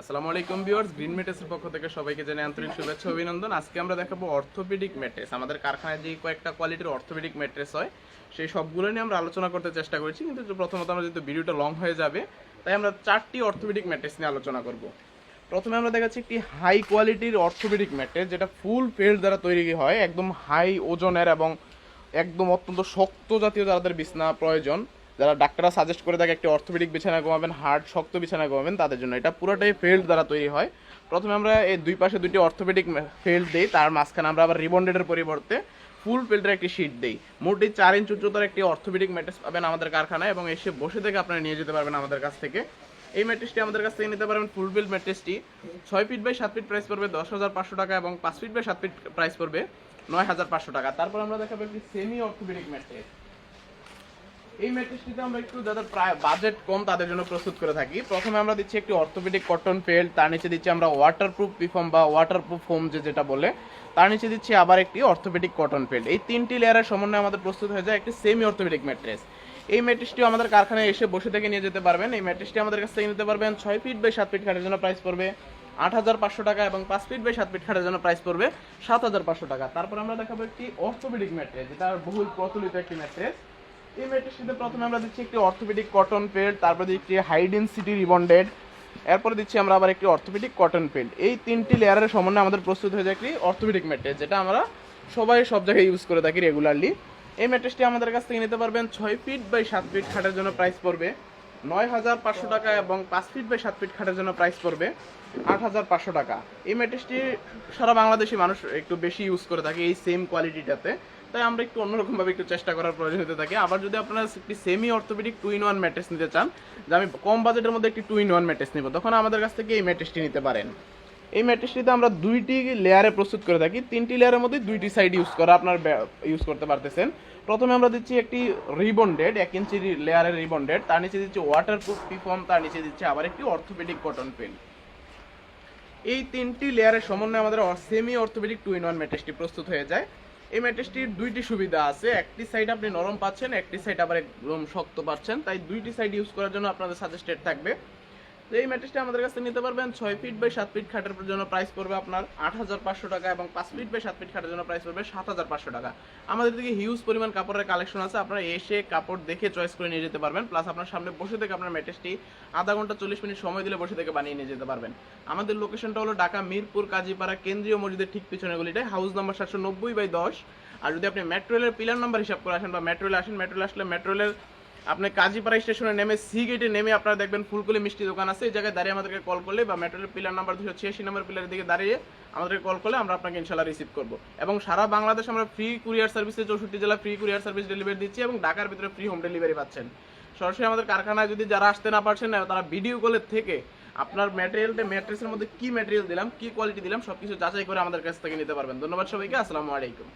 আসসালামু আলাইকুম viewers, green মেটেসের পক্ষ থেকে সবাইকে জানাই আন্তরিক শুভেচ্ছা অভিনন্দন। আজকে আমরা দেখাবো অর্থোপেডিক ম্যাট্রেস। আমাদের কারখানায় যে কয়েকটা কোয়ালিটির অর্থোপেডিক ম্যাট্রেস হয়, সেই সবগুলো নিয়ে আমরা আলোচনা করতে চেষ্টা করেছি, কিন্তু প্রথমত আমরা যেহেতু ভিডিওটা লং হয়ে যাবে, তাই আমরা চারটি অর্থোপেডিক ম্যাট্রেস নিয়ে আলোচনা করব। প্রথমে আমরা দেখাচ্ছি একটি হাই কোয়ালিটির অর্থোপেডিক ম্যাট্রেস, যেটা ফুল ফেল্ড দ্বারা তৈরি হয়, একদম হাই ওজনের এবং একদম অত্যন্ত শক্ত জাতীয় যাদের বিছনা প্রয়োজন। যারা ডাক্তাররা সাজেস্ট করে থাকে একটি অর্থোপেডিক বিছানা ঘুমাবেন হার্ড শক্ত বিছানা ঘুমাবেন, তাদের জন্য। এটা পুরোটাই ফেল্ড দ্বারা তৈরি হয়। প্রথমে আমরা এই দুই পাশে দুটি অর্থোপেডিক ফেল্ড দিই, তার মাঝখানে আমরা আবার রিবন্ডেডের পরিবর্তে ফুল ফেল্ডের একটি শিট দিই। মোটে চার ইঞ্চ উচ্চতার একটি অর্থোপেডিক ম্যাট্রেস পাবেন আমাদের কারখানায় এবং এসে বসে থেকে আপনারা নিয়ে যেতে পারবেন আমাদের কাছ থেকে। এই ম্যাট্রেসটি আমাদের কাছ থেকে নিতে পারবেন ফুল ফিল্ড ম্যাট্রেসটি ছয় ফিট বাই সাত ফিট প্রাইস পড়বে দশ হাজার পাঁচশো টাকা এবং পাঁচ ফিট বাই সাত ফিট প্রাইস পড়বে নয় হাজার পাঁচশো টাকা। তারপর আমরা দেখাবো একটি সেমি অর্থোপেডিক ম্যাট্রেস এই ম্যাট্রেসটিতে আমরা একটু যাদের প্রায় বাজেট কম তাদের জন্য প্রস্তুত করে থাকি। প্রথমে আমরা দিচ্ছি একটি অর্থোপেডিক কটন ফেল্ড তার নিচে দিচ্ছি আমরা ওয়াটারপ্রুফ পিফম বা ওয়াটারপ্রুফ ফোম যে যেটা বলে, তার নিচে দিচ্ছি আবার একটি অর্থোপেডিক কটন ফেল্ড এই তিনটি লেয়ারের সমন্বয়ে আমাদের প্রস্তুত হয়ে যায় একটি সেমি অর্থোপেডিক ম্যাট্রেস এই ম্যাট্রেসটিও আমাদের কারখানায় এসে বসে থেকে নিয়ে যেতে পারবেন। এই ম্যাট্রেসটি আমাদের কাছ থেকে নিতে পারবেন ছয় ফিট বাই সাত ফিট খাটের জন্য প্রাইস পড়বে, আট হাজার পাঁচশো টাকা এবং পাঁচ ফিট বাই সাত ফিট খাটের জন্য প্রাইস পড়বে সাত হাজার পাঁচশো টাকা। তারপর আমরা দেখাবো একটি অর্থোপেডিক ম্যাট্রেস যেটা বহুল প্রচলিত একটি ম্যাট্রেস এই ম্যাট্রেসটিতে প্রথমে আমরা দিচ্ছি একটি অর্থোপেডিক কটন পেড তারপরে দিচ্ছি হাই ডেন্সিটি রিবন্ডেড এরপরে দিচ্ছি আমরা আবার একটি অর্থোপেডিক কটন পেড এই তিনটি লেয়ারের সমন্বয়ে আমাদের প্রস্তুত হয়ে যায় একটি অর্থোপেডিক ম্যাট্রেস যেটা আমরা সবাই সব জায়গায় ইউজ করে থাকি রেগুলারলি এই ম্যাট্রেসটি আমাদের কাছ থেকে নিতে পারবেন ছয় ফিট বাই সাত ফিট খাটের জন্য প্রাইস পড়বে। নয় হাজার পাঁচশো টাকা এবং পাঁচ ফিট বাই সাত ফিট খাটের জন্য প্রাইস পড়বে। আট হাজার পাঁচশো টাকা। এই ম্যাট্রেসটি সারা বাংলাদেশি মানুষ একটু বেশি ইউজ করে থাকে এই সেম কোয়ালিটিটাতে তাই আমরা একটু অন্যরকম ভাবে একটু চেষ্টা করার প্রয়োজন হতে থাকে। আবার যদি আপনারা একটি semi orthopaedic two in one mattress নিতে চান, যে আমি কম বাজেটের মধ্যে একটি টু ইন ওয়ান ম্যাট্রেস নিব, তখন আমাদের কাছ থেকে এই ম্যাট্রেসটি নিতে পারেন। এই ম্যাট্রেসটিতে আমরা দুইটি লেয়ারে প্রস্তুত করে থাকি। তিনটি লেয়ারের মধ্যে দুইটি সাইড ইউজ করা আপনার ইউজ করতে পারতেছেন। প্রথমে আমরা দিচ্ছি একটি রিবন্ডেড এক ইঞ্চি লেয়ারের রিবন্ডেড তার নিচে দিচ্ছি ওয়াটার ওয়াটারপ্রুফ পিফর্ম তার নিচে দিচ্ছে আবার একটি অর্থোপেডিক কটন পেন এই তিনটি লেয়ারের সমন্বয়ে আমাদের semi orthopaedic two in one ম্যাট্রেসটি প্রস্তুত হয়ে যায়। এই ম্যাট্রেসটির দুইটি সুবিধা আছে। একটি সাইড আপনি নরম পাচ্ছেন, একটি সাইড আবার একদম শক্ত পাচ্ছেন। তাই দুইটি সাইড ইউজ করার জন্য আপনাদের সাজেস্টেড থাকবে। এই ম্যাট্রেসটি আমাদের কাছে নিতে পারবেন। ছয় ফিট বাই সাত ফিট খাটের জন্য প্রাইস পড়বে আপনার আট হাজার পাঁচশো টাকা এবং পাঁচ ফিট বাই সাত ফিট খাটের জন্য প্রাইস পড়বে সাত হাজার পাঁচশো টাকা। আমাদের দিকে হিউজ পরিমাণ কাপড়ের কালেকশন আছে। আপনারা এসে কাপড় দেখে চয়েস করে নিয়ে যেতে পারবেন। প্লাস আপনার সামনে বসে থেকে আপনার ম্যাট্রেসটি আধা ঘণ্টা চল্লিশ মিনিট সময় দিলে বসে থেকে বানিয়ে নিয়ে যেতে পারবেন। আমাদের লোকেশনটা হলো ঢাকা, মিরপুর, কাজীপাড়া, কেন্দ্রীয় মসজিদের ঠিক পিছনে গলিটায় হাউস নাম্বার সাতশো নব্বই বাই দশ। আর যদি আপনি মেট্রো রেলের পিলার নাম্বার হিসাব করে আসেন বা মেট্রো রেলে আসেন মেট্রো রেলে আসলে মেট্রো রেলের আপনি কাজীপাড়া স্টেশনে নেমে সি গেটে নেমে আপনারা দেখবেন ফুলকুলি মিষ্টি দোকান আছে। এই জায়গায় দাঁড়িয়ে আমাদেরকে কল করলে বা মেট্রোলের পিলার নাম্বার দুশো ছিয়াশি নম্বর পিলারের দিকে দাঁড়িয়ে আমাদেরকে কল করলে আমরা আপনাকে ইনশাল্লাহ রিসিভ করব। এবং সারা বাংলাদেশ আমরা ফ্রি কুরিয়ার সার্ভিসে চৌষট্টি জেলা ফ্রি কুরিয়ার সার্ভিস ডেলিভারি দিচ্ছি এবং ঢাকার ভিতরে ফ্রি হোম ডেলিভারি পাচ্ছেন। সরাসরি আমাদের কারখানায় যদি যারা আসতে না পারছেন না, তারা ভিডিও কলের থেকে আপনার ম্যাটেরিয়ালটা ম্যাট্রেসের মধ্যে কি ম্যাটেরিয়াল দিলাম, কি কোয়ালিটি দিলাম, সবকিছু যাচাই করে আমাদের কাছ থেকে নিতে পারবেন। ধন্যবাদ সবাইকে, আসসালামু আলাইকুম।